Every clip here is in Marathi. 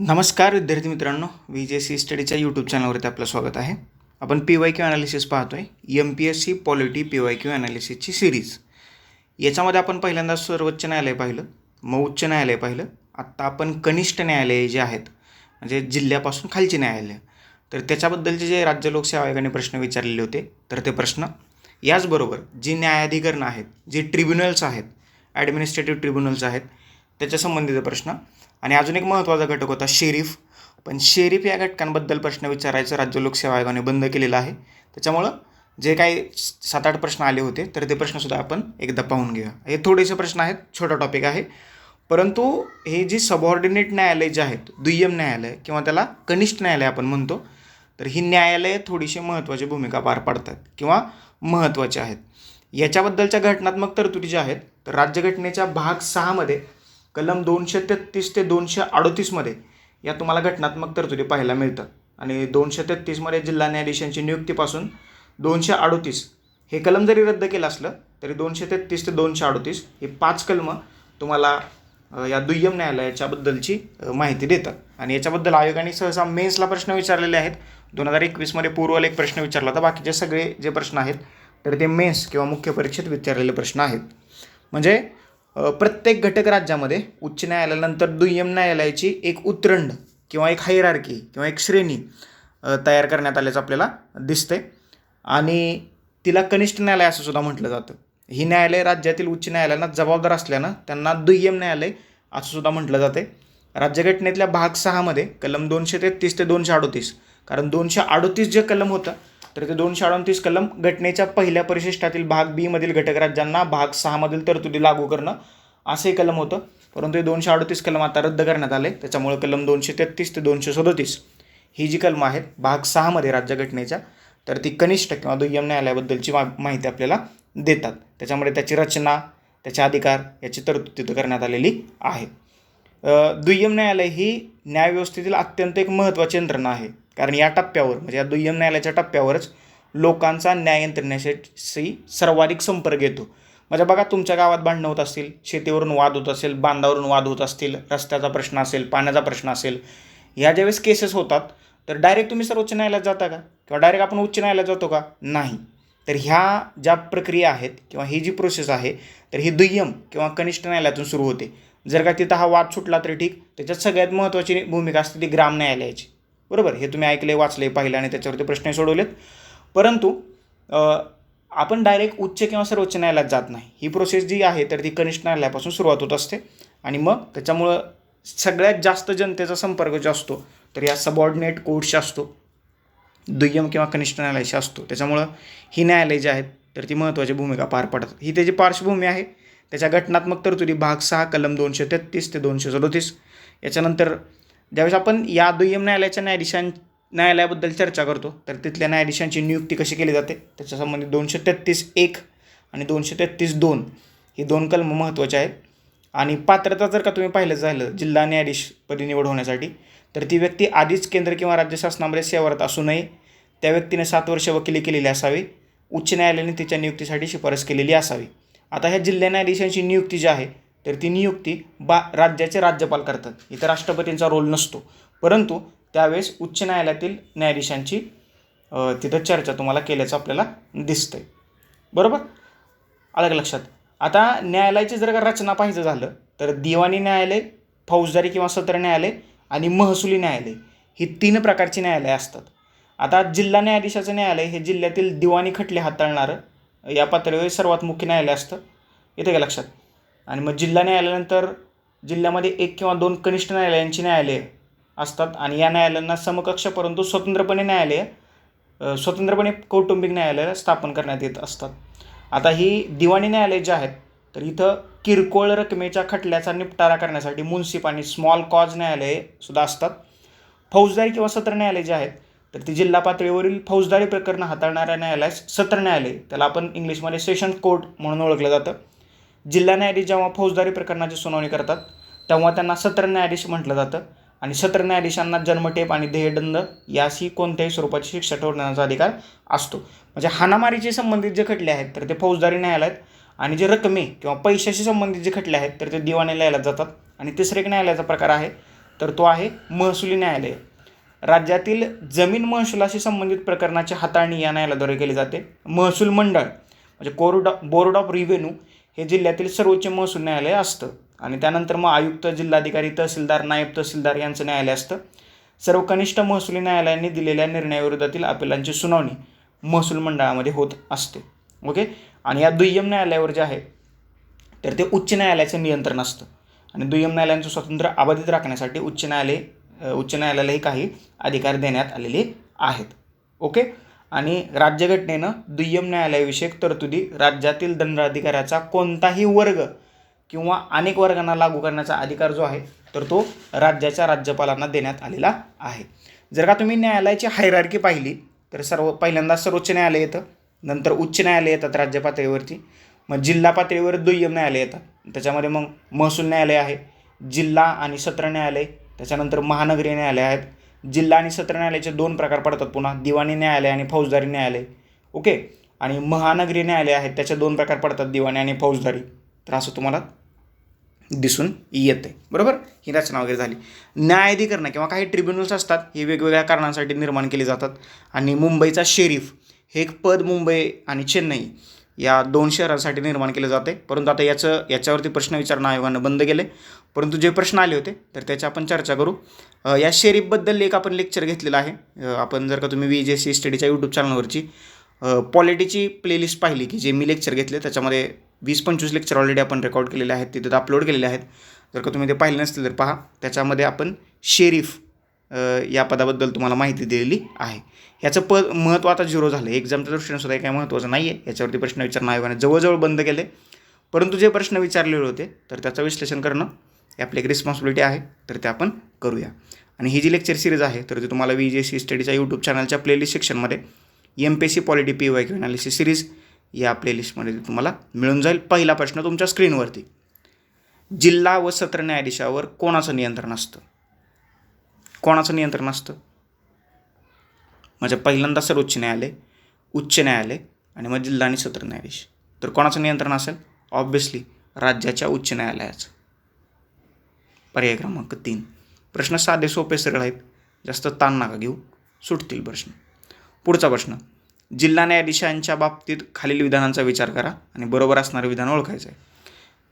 नमस्कार विद्यार्थी मित्रांनो. व्ही जे सी स्टडीच्या यूट्यूब चॅनलवरती आपलं स्वागत आहे. आपण पी वाय क्यू ॲनालिसिस पाहतो आहे M P S C polity P Y Q ॲनालिसिसची series याच्यामध्ये आपण पहिल्यांदा सर्वोच्च न्यायालय पाहिलं मग उच्च न्यायालय पाहिलं. आत्ता आपण कनिष्ठ न्यायालय जे आहेत म्हणजे जिल्ह्यापासून खालची न्यायालय. तर त्याच्याबद्दलचे जे राज्य लोकसेवा आयोगाने प्रश्न विचारलेले होते तर ते प्रश्न. याचबरोबर जी न्यायाधिकरणं आहेत जी ट्रिब्युनल्स आहेत ॲडमिनिस्ट्रेटिव्ह ट्रिब्युनल्स आहेत त्याच्या संबंधित प्रश्न. आणि अजून एक महत्त्वाचा घटक होता शेरीफ पण शेरीफ या घटकांबद्दल प्रश्न विचारायचं राज्य लोकसेवा आयोगाने बंद केलेलं आहे. त्याच्यामुळं जे काही सात आठ प्रश्न आले होते तर ते प्रश्नसुद्धा आपण एकदा पाहून घेऊया. हे थोडेसे प्रश्न आहेत छोटा टॉपिक आहे. परंतु हे जी सबऑर्डिनेट न्यायालय जे आहेत दुय्यम न्यायालय किंवा त्याला कनिष्ठ न्यायालय आपण म्हणतो तर ही न्यायालये थोडीशी महत्त्वाची भूमिका पार पाडतात किंवा महत्त्वाची आहेत. याच्याबद्दलच्या घटनात्मक तरतुदी ज्या आहेत तर राज्यघटनेच्या भाग सहामध्ये कलम दोनशे तेहत्तीस ते दोनशे अडोतीसमध्ये या तुम्हाला घटनात्मक तरतुदी पाहायला मिळतात आणि दोनशे तेहतीसमध्ये जिल्हा न्यायाधीशांची नियुक्तीपासून दोनशे अडोतीस हे कलम जरी रद्द केलं असलं तरी दोनशे तेहतीस ते दोनशे अडोतीस हे पाच कलमं तुम्हाला या दुय्यम न्यायालयाच्याबद्दलची माहिती देतात. आणि याच्याबद्दल आयोगाने सहसा मेन्सला प्रश्न विचारलेले आहेत. दोन हजार एकवीसमध्ये पूर्वला एक प्रश्न विचारला होता. बाकीचे सगळे जे प्रश्न आहेत तर ते मेन्स किंवा मुख्य परीक्षेत विचारलेले प्रश्न आहेत. म्हणजे प्रत्येक घटक राज्यामध्ये उच्च न्यायालयानंतर दुय्यम न्यायालयाची एक उतरंड किंवा एक हायरार्की किंवा एक श्रेणी तयार करण्यात आल्याचं आपल्याला दिसते आणि तिला कनिष्ठ न्यायालय असं सुद्धा म्हटलं जातं. ही न्यायालय राज्यातील उच्च न्यायालयांना जबाबदार असल्यानं त्यांना दुय्यम न्यायालय असं सुद्धा म्हटलं जाते राज्यघटनेतल्या भाग सहामध्ये कलम दोनशे तेहतीस ते दोनशे अडोतीस कारण दोनशे अडोतीस जे कलम होतं तर ते दोनशे अडतीस कलम घटनेच्या पहिल्या परिशिष्टातील भाग बी मधील घटक राज्यांना भाग सहामधील तरतुदी लागू करणं असे कलम होतं. परंतु हे दोनशे अडतीस कलम आता रद्द करण्यात आले. त्याच्यामुळे कलम दोनशे तेहतीस ते दोनशे सदोतीस ही जी कलमं आहेत भाग सहामध्ये राज्यघटनेच्या तर ती कनिष्ठ किंवा दुय्यम न्यायालयाबद्दलची मा माहिती आपल्याला देतात. त्याच्यामुळे त्याची रचना त्याचे अधिकार याची तरतूद तिथं करण्यात आलेली आहे. दुय्यम न्यायालय ही न्यायव्यवस्थेतील अत्यंत एक महत्त्वाची यंत्रणा आहे. कारण या टप्प्यावर म्हणजे या दुय्यम न्यायालयाच्या टप्प्यावरच लोकांचा न्याय यंत्रणेशी सर्वाधिक संपर्क येतो. म्हणजे बघा तुमच्या गावात भांडणं होत असतील शेतीवरून वाद होत असेल बांधावरून वाद होत असतील रस्त्याचा प्रश्न असेल पाण्याचा प्रश्न असेल ह्या ज्यावेळेस केसेस होतात तर डायरेक्ट तुम्ही सर्वोच्च न्यायालयात जाता का? किंवा डायरेक्ट आपण उच्च न्यायालयात जातो का? नाही. तर ह्या ज्या प्रक्रिया आहेत किंवा ही जी प्रोसेस आहे तर ही दुय्यम किंवा कनिष्ठ न्यायालयातून सुरू होते. जर का तिथं हा वाद सुटला तरी ठीक त्याच्यात सगळ्यात महत्त्वाची भूमिका असते ती ग्राम न्यायालयाची. बरोबर हे तुम्ही ऐकले वाचले पाहिले आणि त्याच्यावरती प्रश्न सोडवलेत. परंतु आपण डायरेक्ट उच्च किंवा सर्वोच्च न्यायालयात जात नाही. ही प्रोसेस जी आहे तर ती कनिष्ठ न्यायालयापासून सुरुवात होत असते. आणि मग त्याच्यामुळं सगळ्यात जास्त जनतेचा संपर्क जो असतो तर या सबऑर्डिनेट कोर्टशी असतो दुय्यम किंवा कनिष्ठ न्यायालयाशी असतो. त्याच्यामुळं ही न्यायालय जी आहेत तर ती महत्त्वाची भूमिका पार पडतात. ही त्याची पार्श्वभूमी आहे. त्याच्या घटनात्मक तरतुदी भाग सहा कलम दोनशे तेहतीस ते दोनशे सदोतीस याच्यानंतर ज्यावेळेस आपण या दुय्यम न्यायालयाच्या न्यायाधीशां न्यायालयाबद्दल चर्चा करतो तर तिथल्या न्यायाधीशांची नियुक्ती कशी केली जाते? त्याच्या संबंधित दोनशे तेहत्तीस एक आणि दोनशे तेहत्तीस दोन ही दोन कलम महत्त्वाचे आहेत. आणि पात्रता जर का तुम्ही पाहिलं झालं जिल्हा न्यायाधीशपदी निवड होण्यासाठी तर ती व्यक्ती आधीच केंद्र किंवा राज्य शासनामध्ये सेवारत असू नये. त्या व्यक्तीने सात वर्ष वकिली केलेली असावी. उच्च न्यायालयाने तिच्या नियुक्तीसाठी शिफारस केलेली असावी. आता ह्या जिल्हा न्यायाधीशांची नियुक्ती जी आहे तर ती नियुक्ती बा राज्याचे राज्यपाल करतात. इथं राष्ट्रपतींचा रोल नसतो. परंतु त्यावेळेस उच्च न्यायालयातील न्यायाधीशांची तिथं चर्चा तुम्हाला केल्याचं आपल्याला दिसतं आहे बरोबर? आलं का लक्षात? आता न्यायालयाची जर का रचना पाहायचं झालं तर दिवाणी न्यायालय फौजदारी किंवा सत्र न्यायालय आणि महसुली न्यायालय ही तीन प्रकारची न्यायालय असतात. आता जिल्हा न्यायाधीशाचं न्यायालय हे जिल्ह्यातील दिवाणी खटले हाताळणारं या पातळीवर सर्वात मुख्य न्यायालय असतं. येते का लक्षात? आणि मग जिल्हा न्यायालयानंतर जिल्ह्यामध्ये एक किंवा दोन कनिष्ठ न्यायालयांची न्यायालये असतात. आणि या न्यायालयांना समकक्ष परंतु स्वतंत्रपणे न्यायालय स्वतंत्रपणे कौटुंबिक न्यायालय स्थापन करण्यात येत असतात. आता ही दिवाणी न्यायालय जे आहेत तर इथं किरकोळ रकमेच्या खटल्याचा निपटारा करण्यासाठी मुन्सिप आणि स्मॉल कॉज न्यायालये सुद्धा असतात. फौजदारी किंवा सत्र न्यायालय जे आहेत तर ती जिल्हा पातळीवरील फौजदारी प्रकरणं हाताळणाऱ्या न्यायालयास सत्र न्यायालय त्याला आपण इंग्लिशमध्ये सेशन कोर्ट म्हणून ओळखलं जातं. जिल्हा न्यायाधीश जेव्हा फौजदारी प्रकरणाची सुनावणी करतात तेव्हा त्यांना सत्र न्यायाधीश म्हटलं जातं. आणि सत्र न्यायाधीशांना जन्मठेप आणि देहदंड याशी कोणत्याही स्वरूपाची शिक्षा ठेवण्याचा अधिकार असतो. म्हणजे हाणामारीशी संबंधित जे खटले आहेत तर ते फौजदारी न्यायालयात आणि जे रकमे किंवा पैशाशी संबंधित जे खटले आहेत तर ते दिवाणी न्यायालयात जातात. आणि तिसरे एक न्यायालयाचा प्रकार आहे तर तो आहे महसुली न्यायालय. राज्यातील जमीन महसुलाशी संबंधित प्रकरणाची हाताळणी या न्यायालयाद्वारे केली जाते. महसूल मंडळ म्हणजे कोर्ड बोर्ड ऑफ रिव्हेन्यू हे जिल्ह्यातील सर्वोच्च महसूल न्यायालय असतं. आणि त्यानंतर मग आयुक्त जिल्हाधिकारी तहसीलदार नायब तहसीलदार यांचं न्यायालय असतं. सर्व कनिष्ठ महसुली न्यायालयांनी दिलेल्या निर्णयाविरोधातील अपिलांची सुनावणी महसूल मंडळामध्ये होत असते. ओके? आणि या दुय्यम न्यायालयावर जे आहे तर ते उच्च न्यायालयाचं नियंत्रण असतं. आणि दुय्यम न्यायालयांचं स्वातंत्र्य अबाधित राखण्यासाठी उच्च न्यायालय उच्च न्यायालयालाही काही अधिकार देण्यात आलेले आहेत. ओके? आणि राज्यघटनेनं दुय्यम न्यायालयाविषयक तरतुदी राज्यातील दंडाधिकाऱ्याचा कोणताही वर्ग किंवा अनेक वर्गांना लागू करण्याचा अधिकार जो आहे तर तो राज्याच्या राज्यपालांना देण्यात आलेला आहे. जर का तुम्ही न्यायालयाची हायरार्की पाहिली तर सर्व पहिल्यांदा सर्वोच्च न्यायालय येतं नंतर उच्च न्यायालय येतात राज्य पातळीवरती मग जिल्हा पातळीवर दुय्यम न्यायालय येतात. त्याच्यामध्ये मग महसूल न्यायालय आहे जिल्हा आणि सत्र न्यायालय त्याच्यानंतर महानगरीय न्यायालय आहेत जिल्हा आणि सत्र न्यायालयाचे दोन प्रकार पडतात. पुन्हा दिवाणी न्यायालय आणि फौजदारी न्यायालय. ओके? आणि महानगरी न्यायालय आहेत त्याचे दोन प्रकार पडतात दिवाणी आणि फौजदारी. तर असं तुम्हाला दिसून येते. बरोबर? ही रचना वगैरे झाली. न्यायाधिकरण किंवा काही ट्रिब्युनल्स असतात हे वेगवेगळ्या कारणांसाठी निर्माण केली जातात. आणि मुंबईचा शेरीफ हे एक पद मुंबई आणि चेन्नई या दोन शहरांसाठी निर्माण केले जाते. परंतु आता याचं याच्यावरती प्रश्न विचारणं आयोगानं बंद केले. परंतु जे प्रश्न आले होते तर त्याची आपण चर्चा करू. या शेरीफबद्दल एक आपण लेक्चर घेतलेलं आहे. आपण जर का तुम्ही वी जे सी स्टडीच्या यूट्यूब चॅनलवरची पॉलिटीची प्लेलिस्ट पाहिली की जे मी लेक्चर घेतले त्याच्यामध्ये वीस पंचवीस लेक्चर ऑलरेडी आपण रेकॉर्ड केलेले आहेत तिथे अपलोड केलेले आहेत. जर का तुम्ही ते पाहिले नसतील तर पहा. त्याच्यामध्ये आपण शेरीफ या पदाबद्दल तुम्हाला माहिती दिलेली आहे. याचं पद महत्त्व आता झिरो झालं. एक्झामच्या दृष्टीने सुद्धा काही महत्त्वाचं नाही आहे याच्यावरती प्रश्न विचारणं आयोगाने जवळजवळ बंद केले परंतु जे प्रश्न विचारलेले होते तर त्याचं विश्लेषण करणं ही आपली एक रिस्पॉन्सिबिलिटी आहे. तर ते आपण करूया. आणि ही जी लेक्चर सिरीज आहे तर ती तुम्हाला वी जे सी स्टडीच्या यूट्यूब चॅनलच्या प्लेलिस्ट सेक्शनमध्ये M P C polity P Y Q analysis series या प्लेलिस्टमध्ये तुम्हाला मिळून जाईल पहिला प्रश्न तुमच्या स्क्रीनवरती जिल्हा व सत्र न्यायाधीशावर कोणाचं नियंत्रण असतं? कोणाचं नियंत्रण असतं? म्हणजे पहिल्यांदा सर्वोच्च न्यायालय उच्च न्यायालय आणि मग जिल्हा आणि सत्र न्यायाधीश. तर कोणाचं नियंत्रण असेल? ऑब्व्हियसली राज्याच्या उच्च न्यायालयाचं. पर्याय क्रमांक तीन. प्रश्न साधे सोपे सरळ आहेत. जास्त ताण नका घेऊ. सुटतील प्रश्न. पुढचा प्रश्न. जिल्हा न्यायाधीशांच्या बाबतीत खालील विधानांचा विचार करा आणि बरोबर असणारे विधान ओळखायचं आहे.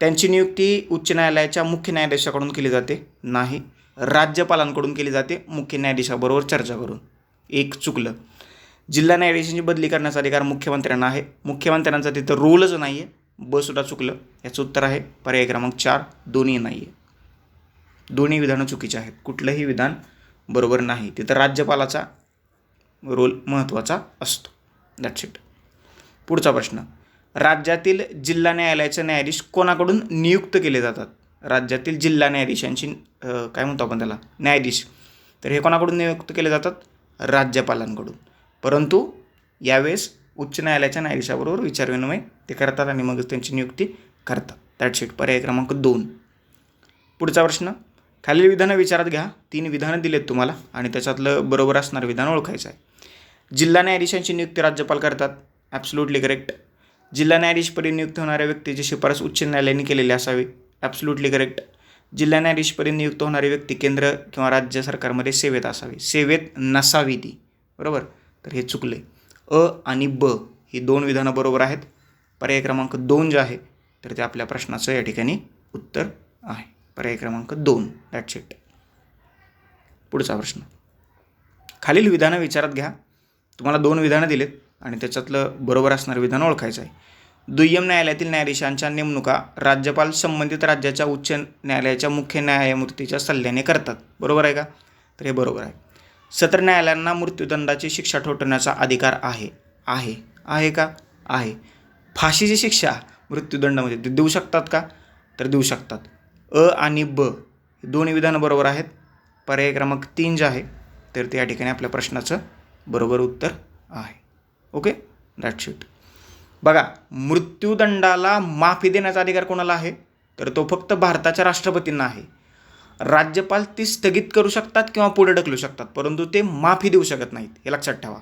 त्यांची नियुक्ती उच्च न्यायालयाच्या मुख्य न्यायाधीशाकडून केली जाते. नाही राज्यपालांकडून केली जाते. मुख्य न्यायाधीशाबरोबर चर्चा करून. एक चुकलं. जिल्हा न्यायाधीशांची बदली करण्याचा अधिकार मुख्यमंत्र्यांना आहे. मुख्यमंत्र्यांचा तिथं रोलच नाही आहे बसुद्धा चुकलं. याचं उत्तर आहे. पर्याय क्रमांक चार. दोन्ही नाही आहे दोन्ही विधानं चुकीचे आहेत. कुठलंही विधान बरोबर नाही. तिथं राज्यपालाचा रोल महत्त्वाचा असतो. दॅट्स इट पुढचा प्रश्न. राज्यातील जिल्हा न्यायालयाचे न्यायाधीश कोणाकडून नियुक्त केले जातात? राज्यातील जिल्हा न्यायाधीशांची काय म्हणतो आपण त्याला? न्यायाधीश. तर हे कोणाकडून नियुक्त केले जातात? राज्यपालांकडून. परंतु यावेळेस उच्च न्यायालयाच्या न्यायाधीशाबरोबर विचारविनिमय ते करतात आणि मगच त्यांची नियुक्ती करतात. दॅट्स इट पर्याय क्रमांक दोन. पुढचा प्रश्न. खालील विधानं विचारात घ्या. तीन विधानं दिलेत तुम्हाला आणि त्याच्यातलं बरोबर असणारं विधान ओळखायचं आहे. जिल्हा न्यायाधीशांची नियुक्ती राज्यपाल करतात. ॲब्सोल्युटली करेक्ट जिल्हा न्यायाधीशपदी नियुक्त होणाऱ्या व्यक्तीची शिफारस उच्च न्यायालयाने केलेली असावी. ॲब्सोल्युटली करेक्ट जिल्हा न्यायाधीशपदी नियुक्त होणारी व्यक्ती केंद्र किंवा राज्य सरकारमध्ये सेवेत असावी. सेवेत नसावी ती. बरोबर? तर हे चुकले. अ आणि ब ही दोन विधानं बरोबर आहेत. पर्याय क्रमांक दोन जे आहे तर ते आपल्या प्रश्नाचं या ठिकाणी उत्तर आहे. पर्याय क्रमांक दोन. दॅट्स इट पुढचा प्रश्न. खालील विधानं विचारात घ्या. तुम्हाला दोन विधानं दिलेत आणि त्याच्यातलं बरोबर असणारं विधान ओळखायचं आहे. दुय्यम न्यायालयातील न्यायाधीशांच्या नेमणुका राज्यपाल संबंधित राज्याच्या उच्च न्यायालयाच्या मुख्य न्यायमूर्तीच्या सल्ल्याने करतात. बरोबर आहे का? तर हे बरोबर आहे. सत्र न्यायालयांना मृत्यूदंडाची शिक्षा ठोठवण्याचा अधिकार आहे. आहे. आहे का? आहे. फाशीची शिक्षा मृत्यूदंडामध्ये ते देऊ शकतात का? तर देऊ शकतात. अ आणि ब दोन्ही विधानं बरोबर आहेत. पर्याय क्रमांक तीन जे आहे तर ते या ठिकाणी आपल्या प्रश्नाचं बरोबर उत्तर आहे. ओके? दॅट्स इट बघा मृत्यूदंडाला माफी देण्याचा अधिकार कोणाला आहे? तर तो फक्त भारताच्या राष्ट्रपतींना आहे. राज्यपाल ती स्थगित करू शकतात किंवा पुढे ढकलू शकतात परंतु ते माफी देऊ शकत नाहीत हे लक्षात ठेवा.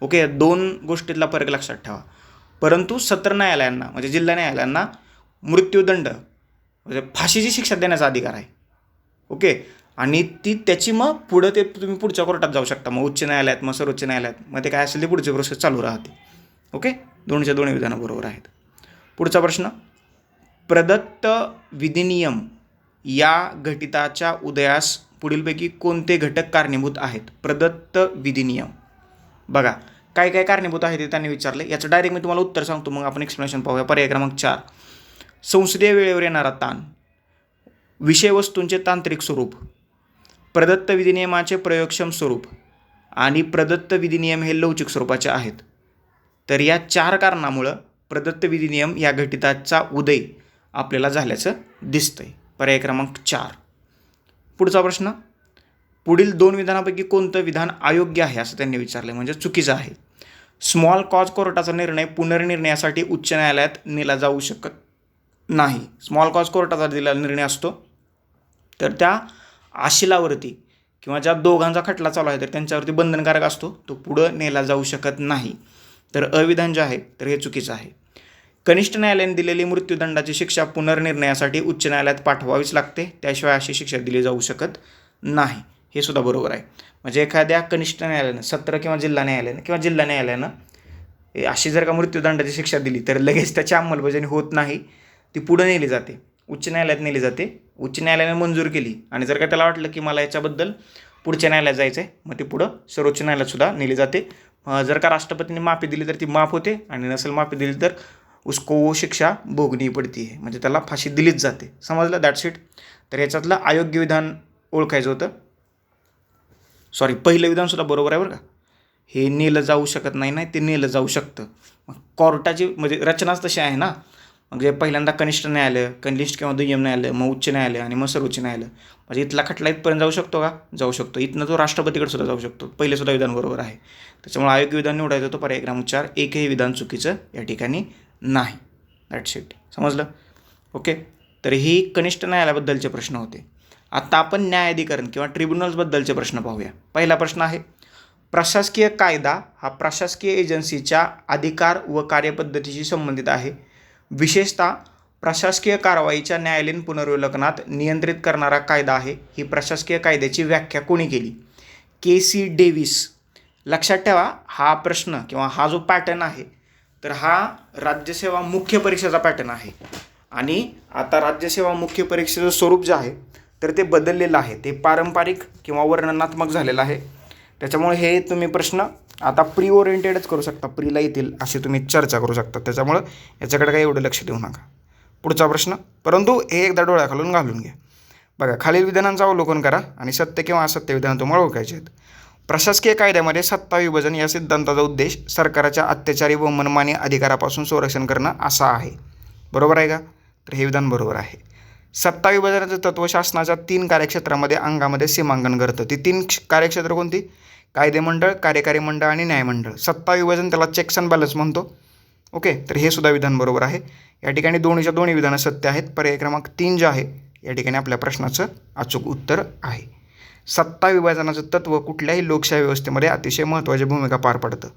ओके? दोन गोष्टीतला फरक लक्षात ठेवा. परंतु सत्र न्यायालयांना म्हणजे जिल्हा न्यायालयांना मृत्यूदंड म्हणजे फाशीची शिक्षा देण्याचा अधिकार आहे. ओके? आणि ती त्याची मग पुढं ते तुम्ही पुढच्या कोर्टात जाऊ शकता. मग उच्च न्यायालयात मग सर्वोच्च न्यायालयात. मग ते काय असेल ते पुढचे प्रोसेस चालू राहते ओके? दोनच्या दोन्ही विधानं बरोबर आहेत. पुढचा प्रश्न. प्रदत्त विधिनियम या घटिताच्या उदयास पुढीलपैकी कोणते घटक कारणीभूत आहेत? प्रदत्त विधिनियम. बघा काय काय कारणीभूत आहे ते त्यांनी विचारले याचं डायरेक्ट मी तुम्हाला उत्तर सांगतो. मग आपण एक्सप्लेनेशन पाहूया. पर्याय क्रमांक चार. संसदीय वेळेवर येणारा ताण. विषयवस्तूंचे तांत्रिक स्वरूप. प्रदत्त विधिनियमाचे प्रयोगक्षम स्वरूप आणि प्रदत्त विधिनियम हे लवचिक स्वरूपाचे आहेत. तर या चार कारणामुळं प्रदत्त विधिनियम या घटिताचा उदय आपल्याला झाल्याचं दिसतंय. पर्याय क्रमांक चार. पुढचा प्रश्न. पुढील दोन विधानापैकी कोणतं विधान अयोग्य आहे असं त्यांनी विचारलं म्हणजे चुकीचं आहे. स्मॉल कॉज कोर्टाचा निर्णय पुनर्निर्णयासाठी उच्च न्यायालयात नेला जाऊ शकत नाही. स्मॉल कॉज कोर्टाचा दिलेला निर्णय असतो. तर त्या आशिलावरती किंवा ज्या दोघांचा खटला चालू आहे तर त्यांच्यावरती बंधनकारक असतो. तो पुढं नेला जाऊ शकत नाही. तर अविधान जे आहे तर हे चुकीचं आहे. कनिष्ठ न्यायालयाने दिलेली मृत्यूदंडाची शिक्षा पुनर्निर्णयासाठी उच्च न्यायालयात पाठवावीच लागते. त्याशिवाय अशी शिक्षा दिली जाऊ शकत नाही. हे सुद्धा बरोबर आहे. म्हणजे एखाद्या कनिष्ठ न्यायालयानं सत्र किंवा जिल्हा न्यायालयानं किंवा जिल्हा न्यायालयानं अशी जर का मृत्यूदंडाची शिक्षा दिली तर लगेच त्याची अंमलबजावणी होत नाही. ती पुढं नेली जाते. उच्च न्यायालयात नेली जाते. उच्च न्यायालयाने मंजूर केली. आणि जर का त्याला वाटलं की मला याच्याबद्दल पुढच्या न्यायालयात जायचं आहे मग ती पुढं सर्वोच्च न्यायालयातसुद्धा नेली जाते. जर का राष्ट्रपतींनी माफी दिली तर ती माफ होते. आणि नसेल माफी दिली तर उसको वो शिक्षा भोगणी पडती आहे. म्हणजे त्याला फाशी दिलीच जाते. समजलं? दॅट इट तर याच्यातलं अयोग्य विधान ओळखायचं होतं. सॉरी पहिलं विधानसुद्धा बरोबर आहे बरं का? हे नेलं जाऊ शकत नाही नाही ते नेलं जाऊ शकतं. मग कोर्टाची म्हणजे रचनाच तशी आहे ना? म्हणजे पहिल्यांदा कनिष्ठ न्यायालय कनिष्ठ किंवा दुय्यम न्यायालय मग उच्च न्यायालय आणि मग सर्वोच्च न्यायालय म्हणजे इथला खटला इथपर्यंत जाऊ शकतो का? जाऊ शकतो. इथनं तो राष्ट्रपतीकडे सुद्धा जाऊ शकतो. पहिले सुद्धा विधान बरोबर आहे. त्याच्यामुळे आयोग्य विधान निवडायचं तो पर्याय क्रमांक चार एकही विधान चुकीचं या ठिकाणी नाही. दॅट्स इट समजलं? ओके तर ही कनिष्ठ न्यायालयाबद्दलचे प्रश्न होते. आता आपण न्यायाधिकरण किंवा ट्रिब्युनल्सबद्दलचे प्रश्न पाहूया. पहिला प्रश्न आहे प्रशासकीय कायदा हा प्रशासकीय एजन्सीच्या अधिकार व कार्यपद्धतीशी संबंधित आहे. विशेषतः प्रशासकीय कारवाईच्या न्यायालयीन पुनर्विलोकनात नियंत्रित करणारा कायदा आहे ही प्रशासकीय कायद्याची व्याख्या कोणी केली? K C Davis. लक्षात ठेवा हा प्रश्न किंवा हा जो पॅटर्न आहे तर हा राज्यसेवा मुख्य परीक्षेचा पॅटर्न आहे. आणि आता राज्यसेवा मुख्य परीक्षेचं स्वरूप जे आहे तर ते बदललेलं आहे. ते पारंपरिक किंवा वर्णनात्मक झालेलं आहे. त्याच्यामुळे हे तुम्ही प्रश्न आता प्री ओरिएंटेडच करू शकता. प्रीला येतील अशी तुम्ही चर्चा करू शकता. त्याच्यामुळं याच्याकडे काही एवढं लक्ष देऊ नका. पुढचा प्रश्न परंतु हे एकदा डोळ्याखालून घालून घ्या. बघा खालील विधानांचं अवलोकन करा आणि सत्य किंवा असत्य विधान तुम्हाला ओळखायचे आहेत. प्रशासकीय कायद्यामध्ये सत्ता विभाजन या सिद्धांताचा उद्देश सरकारच्या अत्याचारी व मनमानी अधिकारापासून संरक्षण करणं असा आहे. बरोबर आहे का? तर हे विधान बरोबर आहे. सत्ता विभाजनाचं तत्व शासनाच्या तीन कार्यक्षेत्रामध्ये अंगामध्ये सीमांकन करतं ती तीन क्ष- कार्यक्षेत्र कोणती? कायदेमंडळ कार्यकारी मंडळ आणि न्यायमंडळ. सत्ता विभाजन त्याला चेक्स अँड बॅलन्स म्हणतो. ओके तर हे सुद्धा विधान बरोबर आहे. या ठिकाणी दोन्हीच्या दोन्ही विधानं सत्य आहेत. पर्याय क्रमांक तीन जे आहे या ठिकाणी आपल्या प्रश्नाचं अचूक उत्तर आहे. सत्ता विभाजनाचं तत्व कुठल्याही लोकशाही व्यवस्थेमध्ये अतिशय महत्त्वाची भूमिका पार पडतं.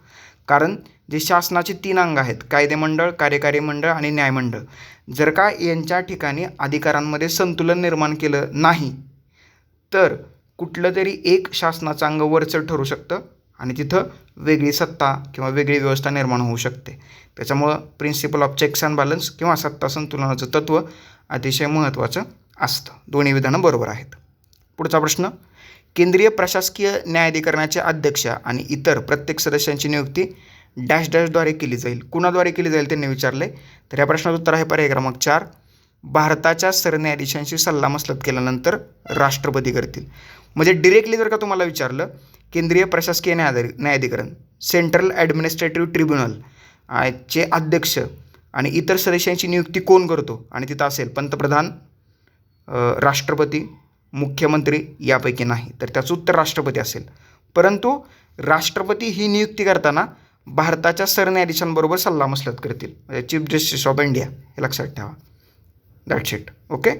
कारण जे शासनाची तीन अंग आहेत कायदेमंडळ कार्यकारी मंडळ आणि न्यायमंडळ जर का यांच्या ठिकाणी अधिकारांमध्ये संतुलन निर्माण केलं नाही तर कुठलं तरी एक शासनाचं अंग वरचढ ठरू शकतं आणि तिथं वेगळी सत्ता किंवा वेगळी व्यवस्था निर्माण होऊ शकते. त्याच्यामुळं principle of checks and balance किंवा सत्ता संतुलनाचं तत्व अतिशय महत्त्वाचं असतं. दोन्ही विधानं बरोबर आहेत. पुढचा प्रश्न केंद्रीय प्रशासकीय न्यायाधिकरणाचे अध्यक्ष आणि इतर प्रत्येक सदस्यांची नियुक्ती डॅश डॅशद्वारे केली जाईल. कुणाद्वारे केली जाईल त्यांनी विचारले तर या प्रश्नाचं उत्तर आहे पर्याय क्रमांक चार. भारताच्या सरन्यायाधीशांशी सल्लामसलत केल्यानंतर राष्ट्रपती करतील. म्हणजे डिरेक्टली जर का तुम्हाला विचारलं केंद्रीय प्रशासकीय न्यायाधि न्यायाधिकरण सेंट्रल ॲडमिनिस्ट्रेटिव्ह ट्रिब्युनल चे अध्यक्ष आणि इतर सदस्यांची नियुक्ती कोण करतो? आणि तिथं असेल पंतप्रधान राष्ट्रपती मुख्यमंत्री यापैकी नाही. तर त्याचं उत्तर राष्ट्रपती असेल. परंतु राष्ट्रपती ही नियुक्ती करताना भारताच्या सरन्यायाधीशांबरोबर सल्लामसलत करतील. म्हणजे चीफ जस्टिस ऑफ इंडिया हे लक्षात ठेवा. दॅट्स इट ओके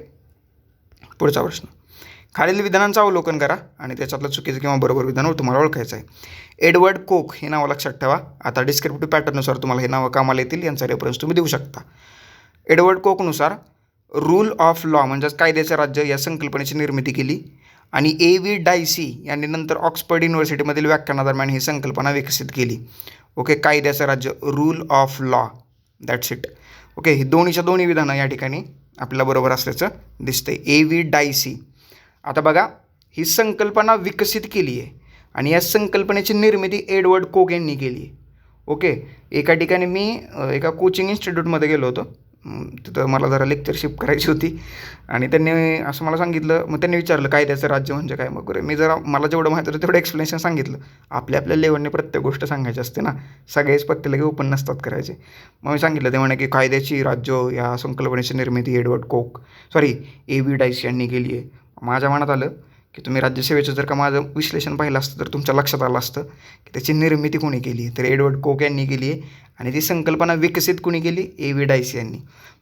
पुढचा प्रश्न. खालील विधानांचं अवलोकन करा आणि त्याच्यातलं चुकीचं किंवा बरोबर विधान हो तुम्हाला ओळखायचं आहे. एडवर्ड कोक हे नाव लक्षात ठेवा. आता डिस्क्रिप्टिव्ह पॅटर्ननुसार तुम्हाला हे नावं कामाला येतील यांचा रेफरन्स तुम्ही देऊ शकता. एडवर्ड कोकनुसार रूल ऑफ लॉ म्हणजेच कायद्याचे राज्य या संकल्पनेची निर्मिती केली आणि ए व्ही डायसी यांनी नंतर ऑक्सफर्ड युनिव्हर्सिटीमधील व्याख्यानादरम्यान ही संकल्पना विकसित केली. ओके कायद्याचं राज्य rule of law that's it okay ही दोन्हीच्या दोन्ही विधानं या ठिकाणी आपल्याला बरोबर असल्याचं दिसतंय. A V Dicey. आता बघा ही संकल्पना विकसित केली आहे आणि या संकल्पनेची निर्मिती एडवर्ड कोक यांनी केली आहे. ओके एका ठिकाणी मी एका कोचिंग इन्स्टिट्यूटमध्ये गेलो होतो. तिथं मला जरा लेक्चरशिप करायची होती. आणि त्यांनी असं मला सांगितलं मग त्यांनी विचारलं कायद्याचं राज्य म्हणजे काय? मग मी जरा मला जेवढं माहिती होतं तेवढं एक्सप्लेनेशन सांगितलं. आपल्या आपल्या लेवलने प्रत्येक गोष्ट सांगायची असते ना सगळेच पत्ते लगे ओपन नसतात करायचे. मग मी सांगितलं ते म्हणे की कायद्याची राज्य या संकल्पनेची निर्मिती Edward Coke sorry A V Dicey यांनी केली आहे. माझ्या मनात आलं की तुम्ही राज्यसेवेचं जर का माझं विश्लेषण पाहिलं असतं तर तुमच्या लक्षात आलं असतं की त्याची निर्मिती कोणी केली आहे? तर एडवर्ड कोक यांनी केली आहे आणि ती संकल्पना विकसित कोणी केली? ए व्ही डायसी यांनी.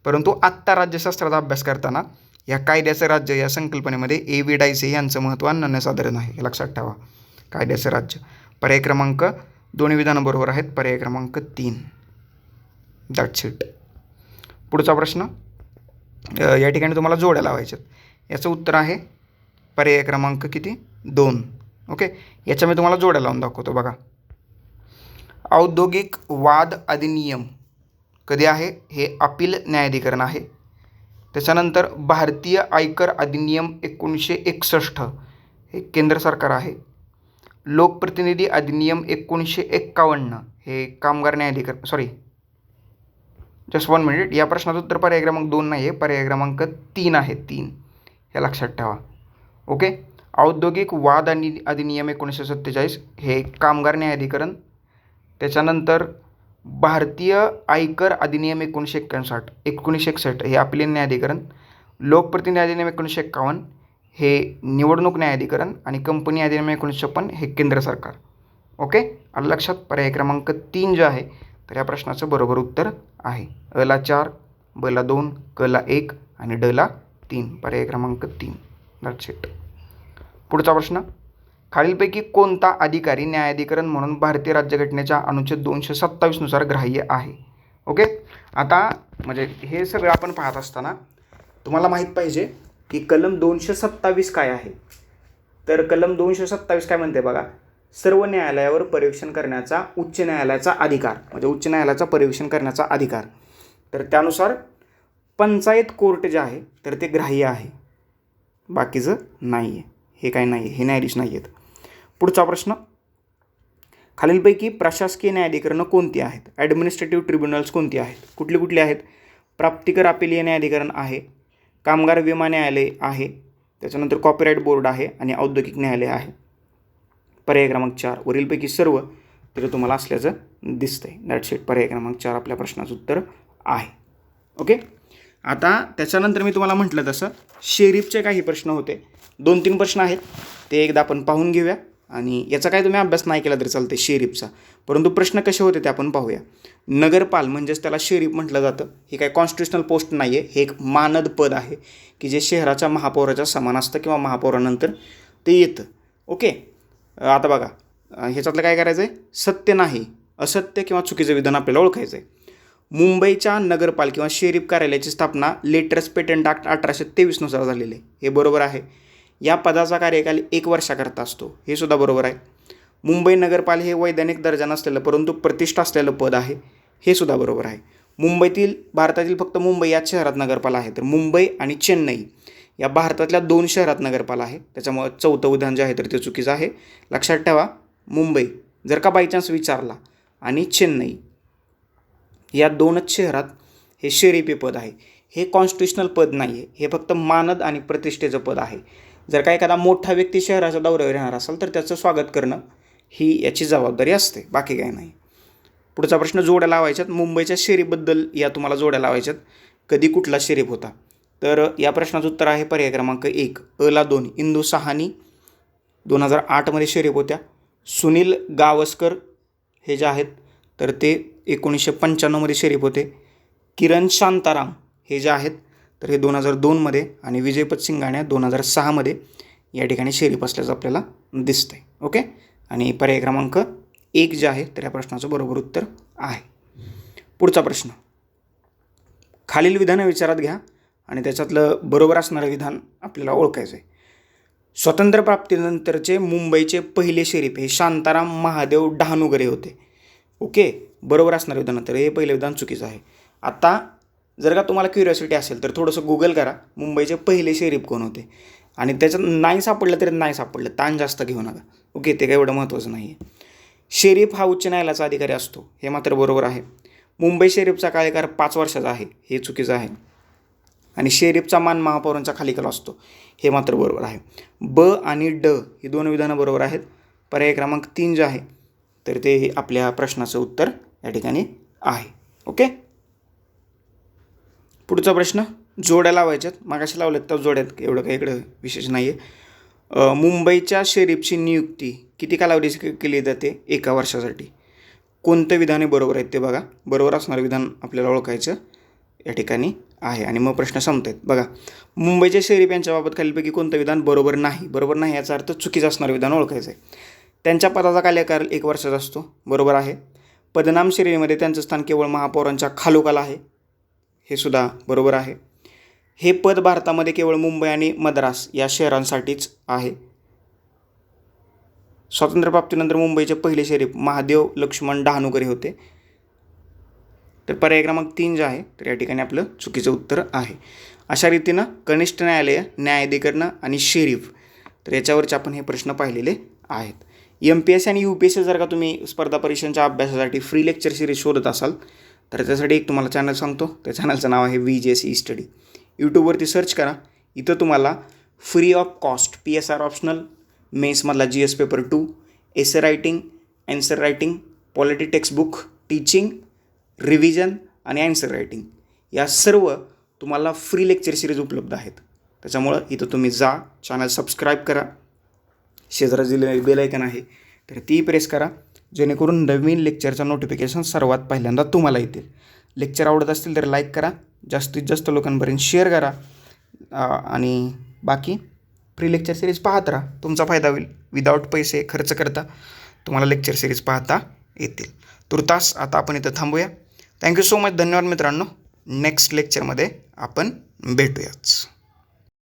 परंतु आत्ता राज्यशास्त्राचा अभ्यास करताना या कायद्याचं राज्य या संकल्पनेमध्ये ए व्ही डायसे यांचं महत्त्व अनन्यसाधारण आहे. हे लक्षात ठेवा. कायद्याचं राज्य. पर्याय क्रमांक दोन्ही विधानाबरोबर आहेत. पर्याय क्रमांक तीन. दॅट्स इट पुढचा प्रश्न. या ठिकाणी तुम्हाला जोड्या लावायच्यात. याचं उत्तर आहे पर्याय क्रमांक किती? दोन. ओके? याच्या मी तुम्हाला जोड्या लावून दाखवतो बघा. औद्योगिक वाद अधिनियम. कधी आहे? हे अपील न्यायाधिकरण आहे. त्याच्यानंतर भारतीय आयकर अधिनियम एकोणीसशे एकसष्ट. हे केंद्र सरकार आहे. लोकप्रतिनिधी अधिनियम एकोणीसशे एक्कावन्न. हे कामगार न्यायाधिकरण सॉरी जस्ट वन मिनिट या प्रश्नाचं उत्तर पर्याय क्रमांक दोन नाही आहे पर्याय क्रमांक तीन आहे तीन. हे लक्षात ठेवा. ओके? औद्योगिक वाद आणि अधिनियम एकोणीसशे सत्तेचाळीस हे कामगार न्यायाधिकरण त्याच्यानंतर भारतीय आयकर अधिनियम एकोणीसशे एकोणसाठ एकोणीसशे एकसष्ट हे आपले न्यायाधिकरण लोकप्रतिनिधी अधिनियम एकोणीसशे एक्कावन्न हे निवडणूक न्यायाधिकरण आणि कंपनी अधिनियम एकोणीसशे छप्पन हे केंद्र सरकार. ओके? आणि लक्षात पर्याय क्रमांक तीन जो आहे तर या प्रश्नाचं बरोबर उत्तर आहे. अला चार बला दोन कला एक आणि डला तीन पर्याय क्रमांक तीन. दॅट्स इट पुढचा प्रश्न. खालीलपैकी कोणता अधिकारी न्यायाधिकरण म्हणून भारतीय राज्यघटनेच्या अनुच्छेद दोनशे सत्तावीसनुसार ग्राह्य आहे? ओके आता म्हणजे हे सगळं आपण पाहत असताना तुम्हाला माहीत पाहिजे की कलम दोनशे सत्तावीस काय आहे? तर कलम दोनशे सत्तावीस काय म्हणते बघा? सर्व न्यायालयावर पर्यवेक्षण करण्याचा उच्च न्यायालयाचा अधिकार. म्हणजे उच्च न्यायालयाचा पर्यवेक्षण करण्याचा अधिकार. तर त्यानुसार पंचायत कोर्ट जे आहे तर ते ग्राह्य आहे. बाकीचं नाही आहे हे काय नाही आहे हे न्यायाधीश नाही आहेत पुढचा प्रश्न. खालीलपैकी प्रशासकीय न्यायाधिकरणं कोणती आहेत? ॲडमिनिस्ट्रेटिव्ह ट्रिब्युनल्स कोणती आहेत? कुठली कुठली आहेत? प्राप्तिकर अपिलीय न्यायाधिकरण आहे. कामगार विमा न्यायालय आहे. त्याच्यानंतर कॉपीराईट बोर्ड आहे आणि औद्योगिक न्यायालय आहे. पर्याय क्रमांक चार. वरीलपैकी सर्व तरी तुम्हाला असल्याचं दिसतंय. दॅट्स इट पर्याय क्रमांक चार आपल्या प्रश्नाचं उत्तर आहे. ओके आता त्याच्यानंतर मी तुम्हाला म्हटलं तसं शेरीफचे काही प्रश्न होते. दोन तीन प्रश्न आहेत. ते एकदा आपण पाहून घेऊया. आणि याचा काय तुम्ही अभ्यास नाही केला तरी चालते शेरीफचा. परंतु प्रश्न कसे होते ते आपण पाहूया. नगरपाल म्हणजेच त्याला शेरीफ म्हटलं जातं. हे काय कॉन्स्टिट्युशनल पोस्ट नाही आहे हे एक मानद पद आहे की जे शहराच्या महापौराच्या समान असतं किंवा महापौरानंतर ते येतं. ओके? आता बघा. ह्याच्यातलं काय करायचं आहे सत्य नाही. असत्य किंवा चुकीचं विधान आपल्याला ओळखायचं आहे मुंबईच्या नगरपाल किंवा शेरीफ कार्यालयाची स्थापना लेटर्स पेटंट ॲक्ट अठराशे तेवीसनुसार झालेली आहे. हे बरोबर आहे. या पदाचा कार्यकाल एक वर्षाकरता असतो. हे सुद्धा बरोबर आहे. मुंबई नगरपाल हे वैधानिक दर्जा नसलेलं परंतु प्रतिष्ठा असलेलं पद आहे. हे सुद्धा बरोबर आहे. मुंबईतील भारतातील फक्त मुंबई याच शहरात नगरपाल आहे. तर मुंबई आणि चेन्नई या भारतातल्या दोन शहरात नगरपाल आहे. त्याच्यामुळं चौथं विधान जे आहे तर ते चुकीचं आहे. लक्षात ठेवा मुंबई जर का बायचान्स विचारला आणि चेन्नई या दोनच शहरात हे शरीफी पद आहे. हे कॉन्स्टिट्युशनल पद नाही आहे हे फक्त मानद आणि प्रतिष्ठेचं पद आहे. जर का एखादा मोठा व्यक्ती शहराच्या दौऱ्यावर येणार असेल तर त्याचं स्वागत करणं ही याची जबाबदारी असते. बाकी काय नाही. पुढचा प्रश्न जोड्या लावायच्यात. मुंबईच्या शेरीबद्दल या तुम्हाला जोड्या लावायच्यात. कधी कुठला शेरीफ होता? तर या प्रश्नाचं उत्तर आहे पर्याय क्रमांक एक. अला दोन. इंदू सहानी दोन हजार आठमध्ये शेरीफ होत्या. सुनील गावस्कर हे जे आहेत तर ते एकोणीसशे पंच्याण्णवमध्ये शेरीफ होते. किरण शांताराम हे जे आहेत तर हे दोन हजार दोनमध्ये आणि विजयपत सिंगाण्या दोन हजार सहामध्ये या ठिकाणी शेरीफ असल्याचं आपल्याला दिसतं आहे ओके? आणि पर्याय क्रमांक एक जे आहे तर या प्रश्नाचं बरोबर उत्तर आहे. पुढचा प्रश्न. खालील विधानं विचारात घ्या आणि त्याच्यातलं बरोबर असणारं विधान आपल्याला ओळखायचं आहे. स्वातंत्र्यप्राप्तीनंतरचे मुंबईचे पहिले शरीफ हे शांताराम महादेव डहाणुगरे होते. ओके बरोबर असणार विधान तर हे पहिलं विधान चुकीचं आहे. आता जर का तुम्हाला क्युरिओसिटी असेल तर थोडंसं गुगल करा. मुंबईचे पहिले शरीफ कोण होते? आणि त्याच्यात नाही सापडलं तरी नाही सापडलं ताण जास्त घेऊ नका. ओके ते काय एवढं महत्त्वाचं नाही आहे शरीफ हा उच्च न्यायालयाचा अधिकारी असतो हे मात्र बरोबर आहे. मुंबई शरीफचा कार्यकाळ पाच वर्षाचा आहे हे चुकीचं आहे. आणि शेरीफचा मान महापौरांचा खालीकल असतो हे मात्र बरोबर आहे. ब आणि ड ही दोन विधानं बरोबर आहेत. पर्याय क्रमांक तीन जे आहे तर ते आपल्या प्रश्नाचं उत्तर या ठिकाणी आहे. ओके? पुढचा प्रश्न जोड्या लावायच्यात. मागाशी लावल्यात तर जोड्यात एवढं काही इकडं विशेष नाही आहे मुंबईच्या शरीफची नियुक्ती किती कालावधी केली जाते? एका वर्षासाठी. कोणतं विधाने बरोबर आहेत ते बघा. बरोबर असणारं विधान आपल्याला ओळखायचं या ठिकाणी आहे. आणि मग प्रश्न संपत आहेत बघा मुंबईच्या शरीफ यांच्याबाबत खालीलपैकी कोणतं विधान बरोबर नाही? बरोबर नाही याचा अर्थ चुकीचं असणारं विधान ओळखायचं आहे त्यांच्या पदाचा कार्यकाल एक वर्षाचा असतो. बरोबर आहे. पदनाम श्रेणीमध्ये त्यांचं स्थान केवळ महापौरांच्या खालोखाल आहे. हे सुद्धा बरोबर आहे. हे पद भारतामध्ये केवळ मुंबई आणि मद्रास या शहरांसाठीच आहे. स्वातंत्र्यप्राप्तीनंतर मुंबईचे पहिले शरीफ महादेव लक्ष्मण डहाणुकरे होते. तर पर्याय क्रमांक तीन जे आहे तर या ठिकाणी आपलं चुकीचं उत्तर आहे. अशा रीतीनं कनिष्ठ न्यायालय न्यायाधिकरणं आणि शेरीफ तर याच्यावरचे आपण हे प्रश्न पाहिलेले आहेत. एम पी एस सी आणि यू पी एस सी जर का तुम्ही स्पर्धा परीक्षांच्या अभ्यासासाठी फ्री लेक्चर सिरीज शोधत असाल तर त्यासाठी एक तुम्हाला चॅनल सांगतो. त्या चॅनलचं नाव आहे व्ही जे सी स्टडी यूट्यूबवरती सर्च करा. इथं तुम्हाला free of cost P S R optional मेन्समधला G S paper two essay writing answer writing polity textbook teaching revision आणि ॲन्सर रायटिंग या सर्व तुम्हाला फ्री लेक्चर सिरीज उपलब्ध आहेत. त्याच्यामुळं इथं तुम्ही जा चॅनल सबस्क्राईब करा. शेजारा दिलेलं बेल आहे. तर ती प्रेस करा. जेणेकरून नवीन लेक्चरचं नोटिफिकेशन सर्वात पहिल्यांदा तुम्हाला येतील. लेक्चर आवडत असतील तर लाईक करा. जास्तीत जास्त लोकांपर्यंत शेअर करा. आणि बाकी फ्री लेक्चर सिरीज पाहत राहा. तुमचा फायदा होईल. विदाऊट पैसे खर्च करता तुम्हाला लेक्चर सिरीज पाहता येतील. तुर्तास आता आपण इथं थांबूया. थँक्यू सो मच धन्यवाद मित्रांनो. नेक्स्ट लेक्चरमध्ये आपण भेटूयाच.